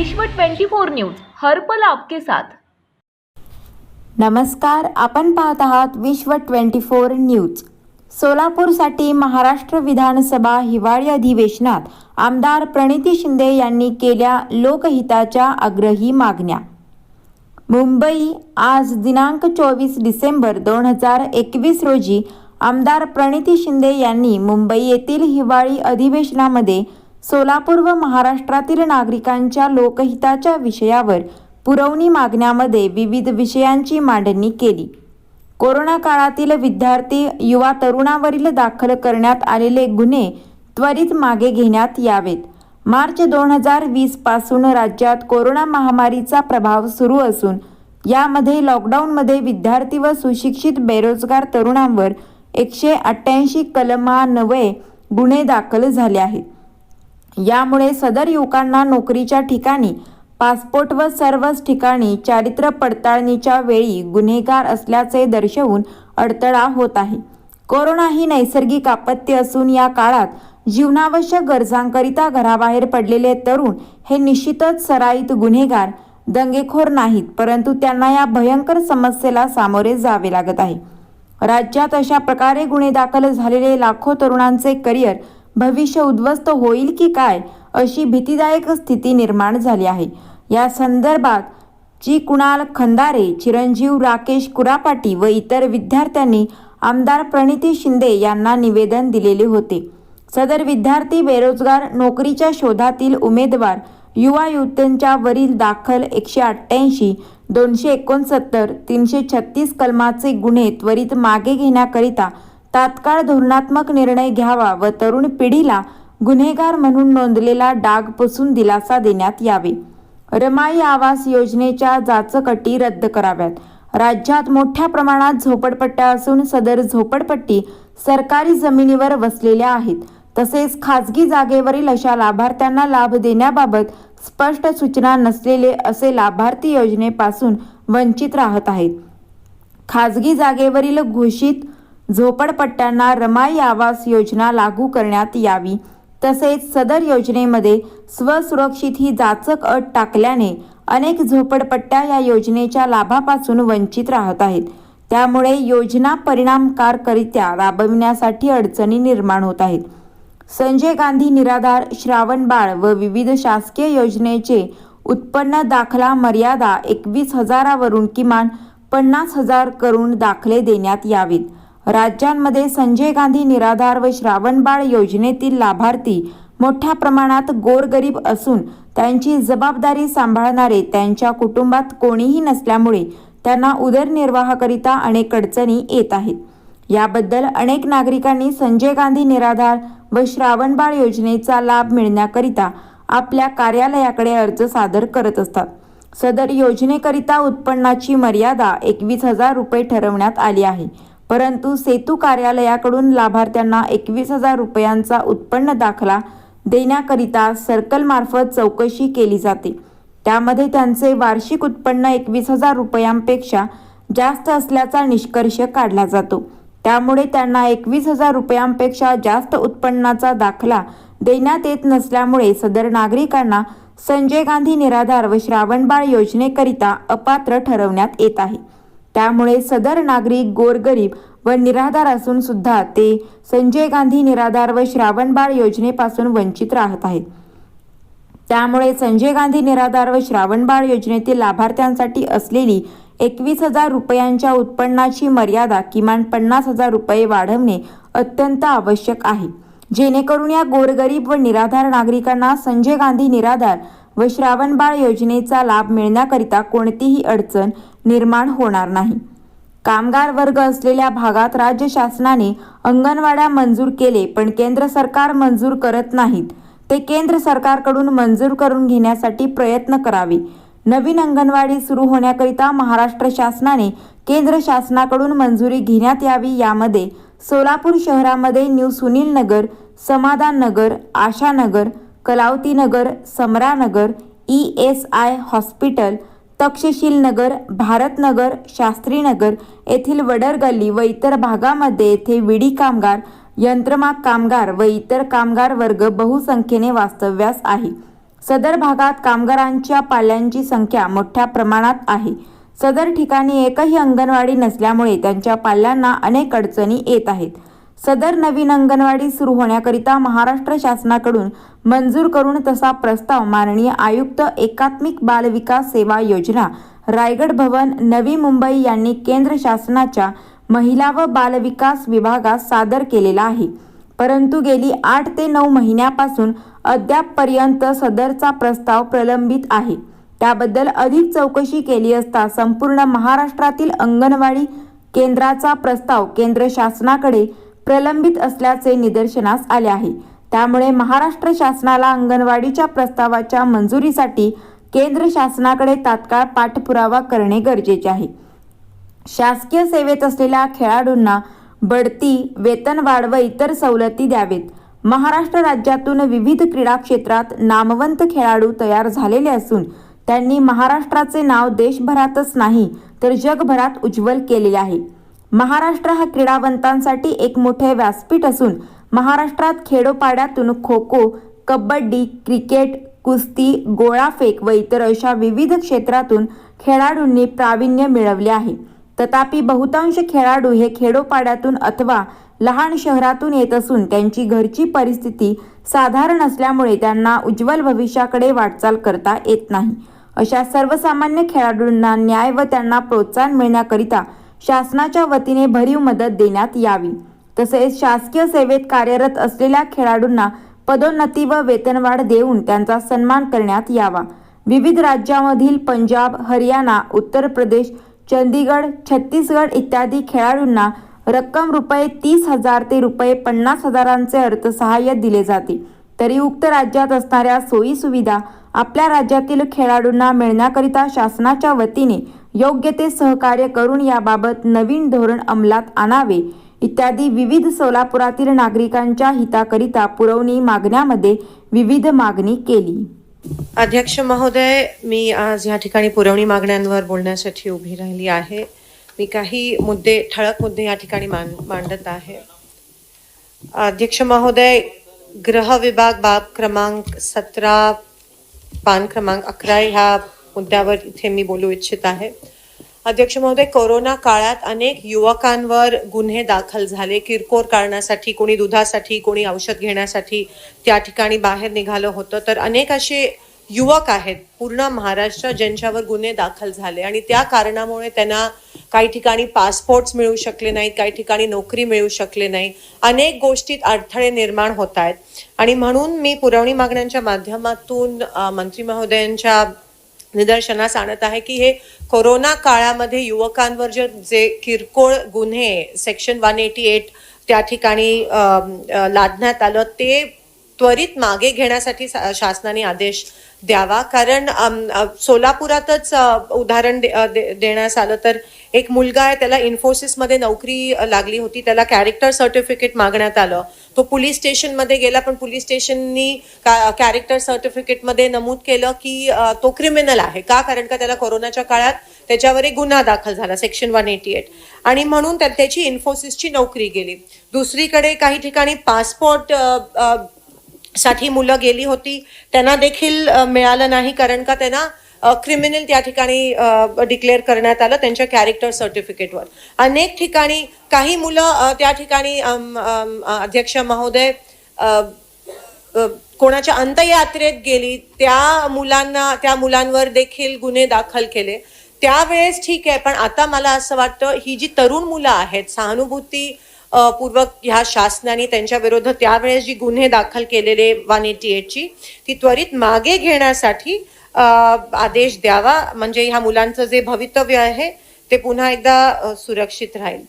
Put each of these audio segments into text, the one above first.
विश्व 24 न्यूज हरपल आपके साथ. नमस्कार आपण पाहत आहात विश्व ट्वेंटी फोर न्यूज. सोलापूरसाठी महाराष्ट्र विधानसभा हिवाळी अधिवेशनात आमदार प्रणिती शिंदे यांनी केल्या लोकहिताच्या आग्रही मागण्या. मुंबई आज दिनांक चोवीस डिसेंबर दोन हजार एकवीस रोजी आमदार प्रणिती शिंदे यांनी मुंबई येथील हिवाळी अधिवेशनामध्ये सोलापूर व महाराष्ट्रातील नागरिकांच्या लोकहिताच्या विषयावर पुरवणी मागण्यामध्ये विविध विषयांची मांडणी केली. कोरोना काळातील विद्यार्थी युवा तरुणावरील दाखल करण्यात आलेले गुन्हे त्वरित मागे घेण्यात यावेत. मार्च दोन हजार वीसपासून राज्यात कोरोना महामारीचा प्रभाव सुरू असून यामध्ये लॉकडाऊनमध्ये विद्यार्थी व सुशिक्षित बेरोजगार तरुणांवर एकशे अठ्ठ्याऐंशी कलमान्वये गुन्हे दाखल झाले आहेत. यामुळे सदर युवकांना नोकरीच्या ठिकाणी पासपोर्ट व सर्वच ठिकाणी चारित्र्य पडताळणीच्या वेळी गुन्हेगार असल्याचे दर्शवून अडथळा होत आहे. कोरोना ही नैसर्गिक आपत्ती असून या काळात जीवनावश्यक गरजांकरिता घराबाहेर पडलेले तरुण हे निश्चितच सराईत गुन्हेगार दंगेखोर नाहीत परंतु त्यांना या भयंकर समस्येला सामोरे जावे लागत आहे. राज्यात अशा प्रकारे गुन्हे दाखल झालेले लाखो तरुणांचे करिअर भविष्य उद्ध्वस्त होईल की काय अशी भीतीदायक स्थिती निर्माण झाली आहे. या संदर्भात जी कुणाल खंदारे चिरंजीव राकेश कुरापाटी व इतर विद्यार्थ्यांनी आमदार प्रणिती शिंदे यांना निवेदन दिलेले होते. सदर विद्यार्थी बेरोजगार नोकरीच्या शोधातील उमेदवार युवा युवतींच्या वरील दाखल एकशे अठ्ठ्याऐंशी दोनशे एकोणसत्तर तीनशे छत्तीस कलमाचे गुन्हे त्वरित मागे घेण्याकरिता तात्काळ धोरणात्मक निर्णय घ्यावा व तरुण पिढीला गुन्हेगार म्हणून नोंदलेला डाग पुसून दिलासा देण्यात यावे. रमाई आवास योजनेच्या जाचकटी रद्द कराव्यात. राज्यात मोठ्या प्रमाणात झोपडपट्ट्या असून सदर झोपडपट्टी सरकारी जमिनीवर वसलेल्या आहेत. तसेच खाजगी जागेवरील अशा लाभार्थ्यांना लाभ देण्याबाबत स्पष्ट सूचना नसलेले असे लाभार्थी योजनेपासून वंचित राहत आहेत. खाजगी जागेवरील घोषित झोपडपट्ट्यांना रमाई आवास योजना लागू करण्यात यावी. तसेच सदर योजनेमध्ये स्वसुरक्षित ही जाचक अट टाकल्याने अनेक झोपडपट्ट्या या योजनेच्या लाभापासून वंचित राहत आहेत. त्यामुळे योजना परिणामकारकरित्या राबविण्यासाठी अडचणी निर्माण होत आहेत. संजय गांधी निराधार श्रावण बाळ व विविध शासकीय योजनेचे उत्पन्न दाखला मर्यादा एकवीस हजारावरून किमान पन्नास हजार करून दाखले देण्यात यावेत. राज्यांमध्ये संजय गांधी निराधार व श्रावणबाळ योजनेतील लाभार्थी मोठ्या प्रमाणात गोरगरीब असून त्यांची जबाबदारी सांभाळणारे त्यांच्या कुटुंबात कोणीही नसल्यामुळे त्यांना उदरनिर्वाहाकरिता अनेक अडचणी येत आहेत. याबद्दल अनेक नागरिकांनी संजय गांधी निराधार व श्रावणबाळ योजनेचा लाभ मिळण्याकरिता आपल्या कार्यालयाकडे अर्ज सादर करत असतात. सदर योजनेकरिता उत्पन्नाची मर्यादा एकवीस हजार रुपये ठरवण्यात आली आहे. परंतु सेतू कार्यालयाकडून लाभार्थ्यांना एकवीस हजार रुपयांचा उत्पन्न दाखला देण्याकरिता सर्कलमार्फत चौकशी केली जाते. त्यामध्ये त्यांचे वार्षिक उत्पन्न एकवीस हजार रुपयांपेक्षा जास्त असल्याचा निष्कर्ष काढला जातो. त्यामुळे त्यांना एकवीस हजार रुपयांपेक्षा जास्त उत्पन्नाचा दाखला देण्यात येत नसल्यामुळे सदर नागरिकांना संजय गांधी निराधार व श्रावणबाळ योजनेकरिता अपात्र ठरवण्यात येत आहे. त्यामुळे सदर नागरिक गोरगरीब व निराधार असून सुद्धा ते संजय गांधी निराधार व श्रावणबाळ योजनेपासून वंचित राहत आहेत. त्यामुळे संजय गांधी निराधार व श्रावणबाळ योजनेतील लाभार्थ्यांसाठी असलेली एकवीस हजार रुपयांच्या उत्पन्नाची मर्यादा किमान पन्नास हजार रुपये वाढवणे अत्यंत आवश्यक आहे. जेणेकरून या गोरगरीब व निराधार नागरिकांना संजय गांधी निराधार व श्रावणबाळ योजनेचा लाभ मिळण्याकरिता कोणतीही अडचण निर्माण होणार नाही. कामगार वर्ग असलेल्या भागात राज्य शासनाने अंगणवाड्या मंजूर केले पण केंद्र सरकार मंजूर करत नाहीत. ते केंद्र सरकारकडून मंजूर करून घेण्यासाठी प्रयत्न करावे. नवीन अंगणवाडी सुरू होण्याकरिता महाराष्ट्र शासनाने केंद्र शासनाकडून मंजुरी घेण्यात यावी यामध्ये सोलापूर शहरामध्ये new Sunil Nagar Samadhan Nagar Ashanagar Kalavati Nagar Samaranagar E S I hospital Takshashil Nagar Bharatnagar Shastrinagar येथील वडर गल्ली व इतर भागामध्ये येथे विडी कामगार यंत्रमाग कामगार व इतर कामगार वर्ग बहुसंख्येने वास्तव्यास आहे. सदर भागात कामगारांच्या पाल्यांची संख्या मोठ्या प्रमाणात आहे. सदर ठिकाणी एकही अंगणवाडी नसल्यामुळे त्यांच्या पाल्यांना अनेक अडचणी येत आहेत. सदर नवीन अंगणवाडी सुरू होण्याकरिता महाराष्ट्र शासनाकडून मंजूर करून तसा प्रस्ताव माननीय आयुक्त एकात्मिक बाल विकास सेवा योजना रायगड भवन नवी मुंबई यांनी केंद्र शासनाच्या महिला व बालविकास विभागात सादर केलेला आहे. परंतु गेली आठ ते नऊ महिन्यापासून अद्यापपर्यंत सदरचा प्रस्ताव प्रलंबित आहे. त्याबद्दल अधिक चौकशी केली असता संपूर्ण महाराष्ट्रातील अंगणवाडी केंद्राचा प्रस्ताव केंद्र शासनाकडे प्रलंबित असल्याचे निदर्शनास आले आहे. त्यामुळे महाराष्ट्र शासनाला अंगणवाडीच्या प्रस्तावाच्या मंजुरीसाठी केंद्र शासनाकडे तात्काळ पाठपुरावा करणे गरजेचे आहे. शासकीय सेवेत असलेल्या खेळाडूंना बढती वेतनवाढ व इतर सवलती द्यावेत. महाराष्ट्र राज्यातून विविध क्रीडा क्षेत्रात नामवंत खेळाडू तयार झालेले असून त्यांनी महाराष्ट्राचे नाव देशभरातच नाही तर जगभरात उज्ज्वल केलेले आहे. महाराष्ट्र हा क्रीडावंतांसाठी एक मोठे व्यासपीठ असून महाराष्ट्रात खेडोपाड्यातून खो खो कबड्डी क्रिकेट कुस्ती गोळाफेक व इतर अशा विविध क्षेत्रातून खेळाडूंनी प्रावीण्य मिळवले आहे. तथापि बहुतांश खेळाडू हे खेडोपाड्यातून अथवा लहान शहरातून येत असून त्यांची घरची परिस्थिती साधारण असल्यामुळे त्यांना उज्ज्वल भविष्याकडे वाटचाल करता येत नाही. अशा सर्वसामान्य खेळाडूंना न्याय व त्यांना प्रोत्साहन मिळण्याकरिता शासनाच्या वतीने भरीव मदत देण्यात यावी. तसेच शासकीय सेवेत कार्यरत असलेल्या खेळाडूंना पदोन्नती व वेतनवाढ देऊन त्यांचा सन्मान करण्यात यावा. विविध राज्यामधील पंजाब हरियाणा उत्तर प्रदेश चंदीगड छत्तीसगड इत्यादी खेळाडूंना रक्कम रुपये तीस हजार ते रुपये पन्नास हजारांचे अर्थसहाय्य दिले जाते. तरी उक्त राज्यात असणाऱ्या सोयी सुविधा आपल्या राज्यातील खेळाडूंना मिळण्याकरिता शासनाच्या वतीने योग्य ते सहकार्य करून याबाबत नवीन धोरण अंमलात आणावे इत्यादी विविध सोलापुरातील नागरिकांच्या हिताकरिता पुरवणी मागण्यामध्ये विविध मागणी केली. अध्यक्ष महोदय मी आज या ठिकाणी पुरवणी मागण्यांवर बोलण्यासाठी उभी राहिली आहे. मी काही मुद्दे ठळक मुद्दे या ठिकाणी मान मांडत आहे. अध्यक्ष महोदय गृह विभाग बाब क्रमांक सतरा पान क्रमांक अकरा ह्या मुद्द्यावर इथे मी बोलू इच्छित आहे. अध्यक्ष महोदय कोरोना काळात अनेक युवकांवर गुन्हे दाखल झाले. किरकोळ कारणासाठी कोणी दुधासाठी कोणी औषध घेण्यासाठी त्या ठिकाणी बाहेर निघालं होतं. तर अनेक असे युवक आहेत पूर्ण महाराष्ट्र ज्यांच्यावर गुन्हे दाखल झाले. आणि त्या कारणामुळे त्यांना काही ठिकाणी पासपोर्ट्स मिळू शकले नाहीत काही ठिकाणी नोकरी मिळू शकले नाही अनेक गोष्टीत अडथळे निर्माण होत आहेत. आणि म्हणून मी पुरवणी मागण्यांच्या माध्यमातून मंत्री महोदयांच्या निदर्शनास आणत आहे की हे कोरोना काळामध्ये युवकांवर जे जे किरकोळ गुन्हे सेक्शन वन एटी एट त्या ठिकाणी लादण्यात आलं ते त्वरित मागे घेण्यासाठी शासनाने आदेश द्यावा. कारण सोलापुरातच उदाहरण दे- दे- देण्यास आलं तर एक मुलगा आहे त्याला इन्फोसिसमध्ये नोकरी लागली होती त्याला कॅरेक्टर सर्टिफिकेट मागण्यात आलं. तो पोलीस स्टेशनमध्ये गेला पण पोलीस स्टेशननी कॅरेक्टर सर्टिफिकेटमध्ये नमूद केलं की तो क्रिमिनल आहे. का? कारण का त्याला कोरोनाच्या काळात त्याच्यावर एक गुन्हा दाखल झाला सेक्शन वन एटी एट आणि म्हणून त्याची इन्फोसिसची नोकरी गेली. दुसरीकडे काही ठिकाणी पासपोर्टसाठी मुलं गेली होती त्यांना देखील मिळालं नाही कारण का त्यांना क्रिमिनल त्या ठिकाणी डिक्लेअर करण्यात आलं त्यांच्या कॅरेक्टर सर्टिफिकेटवर अनेक ठिकाणी काही मुलं त्या ठिकाणी अध्यक्ष महोदय कोणाच्या अंतयात्रेत गेली त्या मुलांना त्या मुलांवर देखील गुन्हे दाखल केले. त्यावेळेस ठीक आहे पण आता मला असं वाटतं ही जी तरुण मुलं आहेत सहानुभूती पूर्वक ह्या शासनाने त्यांच्या विरोधात त्यावेळेस जी गुन्हे दाखल केलेले वन एटी एटची ती त्वरित मागे घेण्यासाठी आदेश द्यावा. म्हणजे ह्या मुलांचं जे भवितव्य आहे ते पुन्हा एकदा सुरक्षित राहील.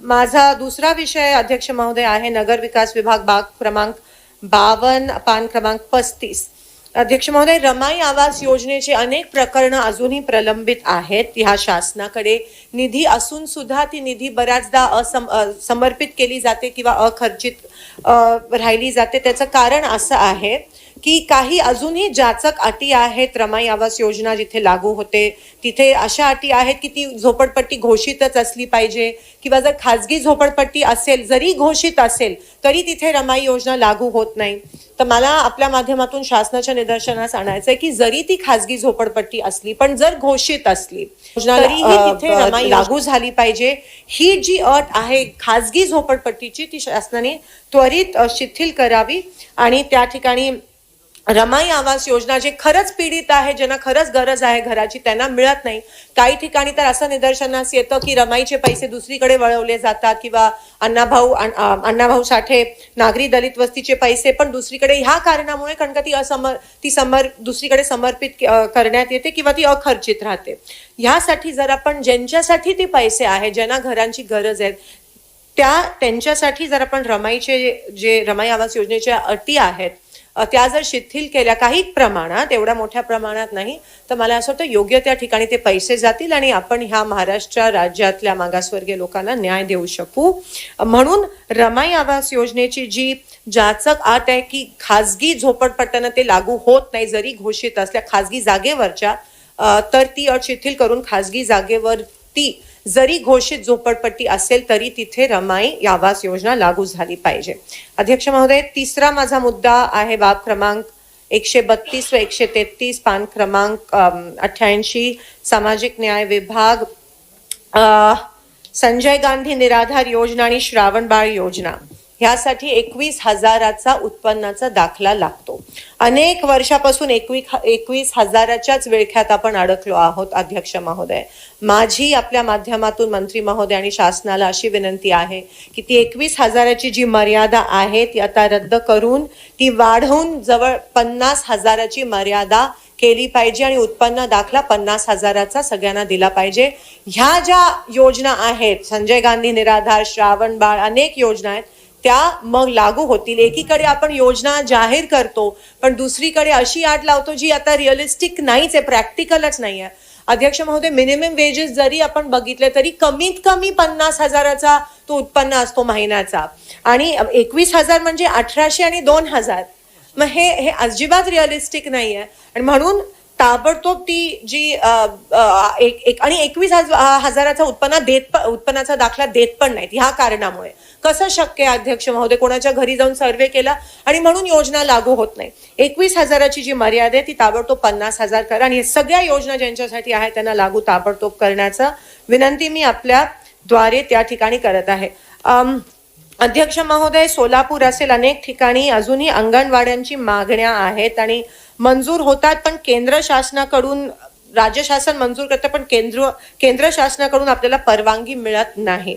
माझा दुसरा विषय अध्यक्ष महोदय आहे नगर विकास विभाग बाग क्रमांक बावन पान क्रमांक पस्तीस. अध्यक्ष महोदय रमाई आवास योजनेचे अनेक प्रकरणं अजूनही प्रलंबित आहेत. ह्या शासनाकडे निधी असून सुद्धा ती निधी बऱ्याचदा असम समर्पित केली जाते किंवा अखर्चित राहिली जाते. त्याचं कारण असं आहे की काही अजूनही जाचक अटी आहेत रमाई आवास योजना जिथे लागू होते तिथे अशा अटी आहेत की ती झोपडपट्टी घोषितच असली पाहिजे. किंवा जर खाजगी झोपडपट्टी असेल जरी घोषित असेल तरी तिथे रमाई योजना लागू होत नाही. तर मला आपल्या माध्यमातून शासनाच्या निदर्शनास आणायचं आहे की जरी ती खाजगी झोपडपट्टी असली पण जर घोषित असली तरीही तिथे रमाई लागू झाली पाहिजे. ही जी अट आहे खाजगी झोपडपट्टीची ती शासनाने त्वरित शिथिल करावी आणि त्या ठिकाणी रमाई आवास योजना जे खरंच पीडित आहे ज्यांना खरंच गरज आहे घराची त्यांना मिळत नाही. काही ठिकाणी तर असं निदर्शनास येतं की रमाईचे पैसे दुसरीकडे वळवले जातात किंवा अण्णाभाऊ अण्णाभाऊ साठे नागरी दलित वस्तीचे पैसे पण दुसरीकडे ह्या कारणामुळे कारण का ती असमर ती समर दुसरीकडे समर्पित करण्यात येते किंवा ती अखर्चित राहते. ह्यासाठी जर आपण ज्यांच्यासाठी ते पैसे आहे ज्यांना घरांची गरज आहे त्या त्यांच्यासाठी जर आपण रमाईचे जे रमाई आवास योजनेच्या अटी आहेत त्या जर शिथिल केल्या काही प्रमाणात एवढ्या मोठ्या प्रमाणात नाही तर मला असं वाटतं योग्य त्या ठिकाणी ते पैसे जातील आणि आपण ह्या महाराष्ट्र राज्यातल्या मागासवर्गीय लोकांना न्याय देऊ शकू. म्हणून रमाई आवास योजनेची जी जाचक आट आहे की खाजगी झोपडपट्ट्यांना ते लागू होत नाही जरी घोषित असल्या खाजगी जागेवरच्या तर ती अट शिथिल करून खाजगी जागेवरती जरी घोषित झोपडपट्टी असेल तरी तिथे रमाई आवास योजना लागू झाली पाहिजे. अध्यक्ष महोदय तिसरा माझा मुद्दा आहे बाब क्रमांक एकशे बत्तीस व एकशे तेहतीस पान क्रमांक अठ्ठ्याऐंशी सामाजिक न्याय विभाग अ, संजय गांधी निराधार योजना आणि श्रावण बाळ योजना. ह्यासाठी एकवीस हजाराचा उत्पन्नाचा दाखला लागतो. अनेक वर्षापासून एकवीस एकवीस हजाराच्याच विळख्यात आपण अडकलो आहोत अध्यक्ष महोदय. माझी आपल्या माध्यमातून मंत्री महोदय आणि शासनाला अशी विनंती आहे की ती एकवीस हजाराची जी मर्यादा आहे ती आता रद्द करून ती वाढवून जवळ पन्नास हजाराची मर्यादा केली पाहिजे आणि उत्पन्न दाखला पन्नास हजाराचा सगळ्यांना दिला पाहिजे. ह्या ज्या योजना आहेत संजय गांधी निराधार श्रावण बाळ अनेक योजना आहेत त्या मग लागू होतील. एकीकडे आपण योजना जाहीर करतो पण दुसरीकडे अशी आट लावतो जी आता रिअलिस्टिक नाहीच आहे प्रॅक्टिकलच नाही आहे. अध्यक्ष महोदय मिनिमम वेजेस जरी आपण बघितले तरी कमीत कमी पन्नास हजाराचा तो उत्पन्न असतो महिन्याचा. आणि एकवीस हजार म्हणजे अठराशे आणि दोन हजार. मग हे हे अजिबात रिअलिस्टिक नाही आहे. आणि म्हणून ताबडतोब ती जी एक आणि एकवीस हजाराचा उत्पन्न देत उत्पन्नाचा दाखला देत पण नाहीत ह्या कारणामुळे. कसं शक्य आहे अध्यक्ष महोदय? कोणाच्या घरी जाऊन सर्वे केला? आणि म्हणून योजना लागू होत नाही. एकवीस हजाराची जी मर्यादा आहे ती ताबडतोब पन्नास हजार करा. आणि सगळ्या योजना ज्यांच्यासाठी आहे त्यांना लागू ताबडतोब करण्याचा विनंती मी आपल्या द्वारे त्या ठिकाणी करत आहे. अध्यक्ष महोदय सोलापूर असेल अनेक ठिकाणी अजूनही अंगणवाड्यांची मागण्या आहेत आणि मंजूर होतात पण केंद्र शासनाकडून राज्य शासन मंजूर करतं पण केंद्र केंद्र शासनाकडून आपल्याला परवानगी मिळत नाही.